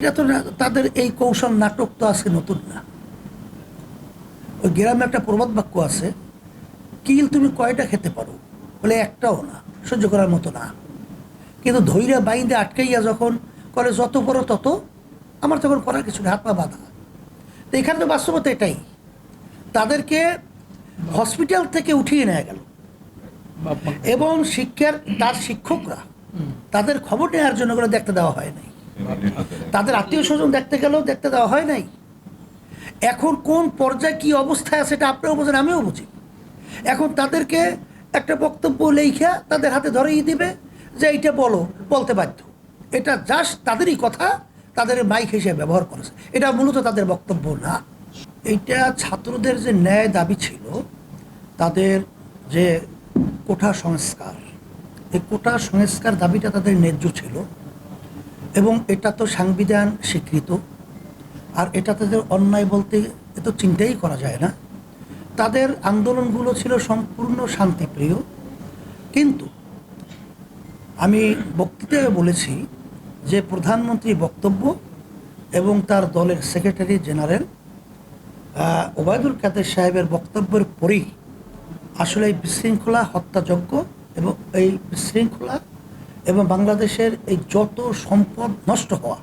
এটা তো তাদের এই কৌশল নাটক তো আজকে নতুন না। ওই গ্রামে একটা প্রবাদ বাক্য আছে কিল তুমি কয়টা খেতে পারো? বলে একটাও না সহ্য করার মতো না। কিন্তু ধৈর্য বাইন্দে আটকাইয়া যখন করে যত বড় তত আমার তখন করার কিছু হাত পা বাঁধা। তো এখানে তো বাস্তবতা এটাই। তাদেরকে হসপিটাল থেকে উঠিয়ে নেওয়া গেল। এবং শিক্ষার তার শিক্ষকরা তাদের খবর নেওয়ার জন্য করে দেখতে দেওয়া হয় নাই। তাদের আত্মীয় স্বজন দেখতে গেলেও দেখতে দেওয়া হয় নাই। এখন কোন পর্যায়ে কি অবস্থায় আছে এটা আপনিও বোঝেন, আমিও বুঝি। এখন তাদেরকে একটা বক্তব্য লেখা তাদের হাতে ধরেই দিবে যে এইটা বলো, বলতে বাধ্য। এটা জাস্ট তাদেরই কথা, তাদের মাইক হিসেবে ব্যবহার করেছে। এটা মূলত তাদের বক্তব্য না। এইটা ছাত্রদের যে ন্যায় দাবি ছিল, তাদের যে কোঠা সংস্কার, এই কোঠা সংস্কার দাবিটা তাদের ন্যায্য ছিল। এবং এটা তো সাংবিধান স্বীকৃত, আর এটা তাদের অন্যায় বলতে এ তো চিন্তাই করা যায় না। তাদের আন্দোলনগুলো ছিল সম্পূর্ণ শান্তিপ্রিয়। কিন্তু আমি বক্তৃতায় বলেছি যে প্রধানমন্ত্রী বক্তব্য এবং তার দলের সেক্রেটারি জেনারেল ওবায়দুল কাদের সাহেবের বক্তব্যের পরেই আসলে এই বিশৃঙ্খলা হত্যাযজ্ঞ এবং এই বিশৃঙ্খলা এবং বাংলাদেশের এই যত সম্পদ নষ্ট হওয়া,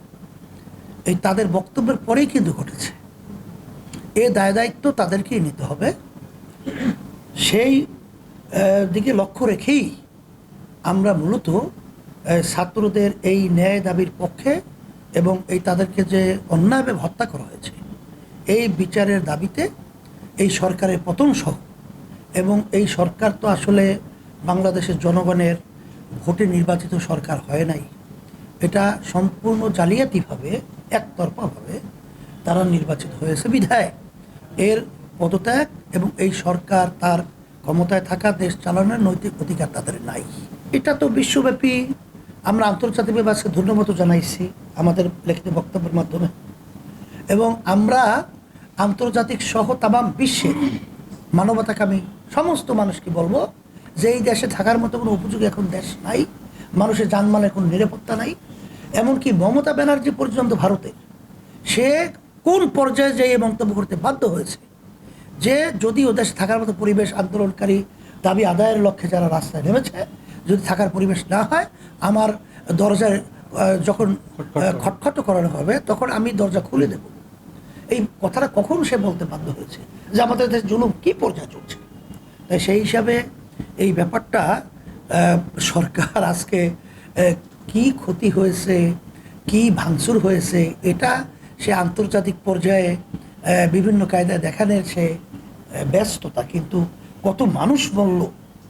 এই তাদের বক্তব্যের পরেই কিন্তু ঘটেছে। এ দায় দায়িত্ব তাদেরকেই নিতে হবে। সেই দিকে লক্ষ্য রেখেই আমরা মূলত ছাত্রদের এই ন্যায় দাবির পক্ষে এবং এই তাদেরকে যে অন্যায়ভাবে হত্যা করা হয়েছে, এই বিচারের দাবিতে এই সরকারের পতন সহ এবং এই সরকার তো আসলে বাংলাদেশের জনগণের ভোটে নির্বাচিত সরকার হয় নাই, এটা সম্পূর্ণ জালিয়াতিভাবে, একতরফাভাবে তারা নির্বাচিত হয়েছে বিধায়। এর পদত্যাগ এবং এই সরকার তার ক্ষমতায় থাকা, দেশ চালানোর নৈতিক অধিকার তাদের নাই। এটা তো বিশ্বব্যাপী। আমরা আন্তর্জাতিকভাবে আজকে ধন্যবাদ জানাইছি আমাদের লিখিত বক্তব্যের মাধ্যমে। এবং আমরা আন্তর্জাতিক সহ তামাম বিশ্বে মানবতাকামী সমস্ত মানুষকে বলব যে এই দেশে থাকার মতো কোনো উপযোগী এখন দেশ নাই মানুষের জানমালের কোনো নিরাপত্তা নাই এমনকি মমতা ব্যানার্জি পর্যন্ত ভারতে সে কোন পর্যায়ে যে এই মন্তব্য করতে বাধ্য হয়েছে? যে যদি ও দেশে থাকার মতো পরিবেশ আন্দোলনকারী দাবি আদায়ের লক্ষ্যে যারা রাস্তায় নেমেছে যদি থাকার পরিবেশ না হয় আমার দরজায় যখন খটখট করানো হবে তখন আমি দরজা খুলে দেব। এই কথাটা কখন সে বলতে বাধ্য হয়েছে? যে আমাদের দেশে জুলুম কী পর্যায়ে চলছে? তাই সেই হিসাবে এই ব্যাপারটা সরকার আজকে কি ক্ষতি হয়েছে, কি ভাঙচুর হয়েছে, এটা সে আন্তর্জাতিক পর্যায়ে বিভিন্ন কায়দায় দেখানোর সে ব্যস্ততা। কিন্তু কত মানুষ বলল,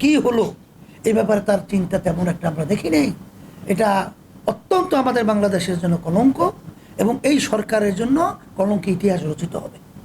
কি হলো? এই ব্যাপারে তার চিন্তা তেমন একটা আমরা দেখি নেই। এটা অত্যন্ত আমাদের বাংলাদেশের জন্য কলঙ্ক এবং এই সরকারের জন্য কলঙ্ক ইতিহাস রচিত হবে।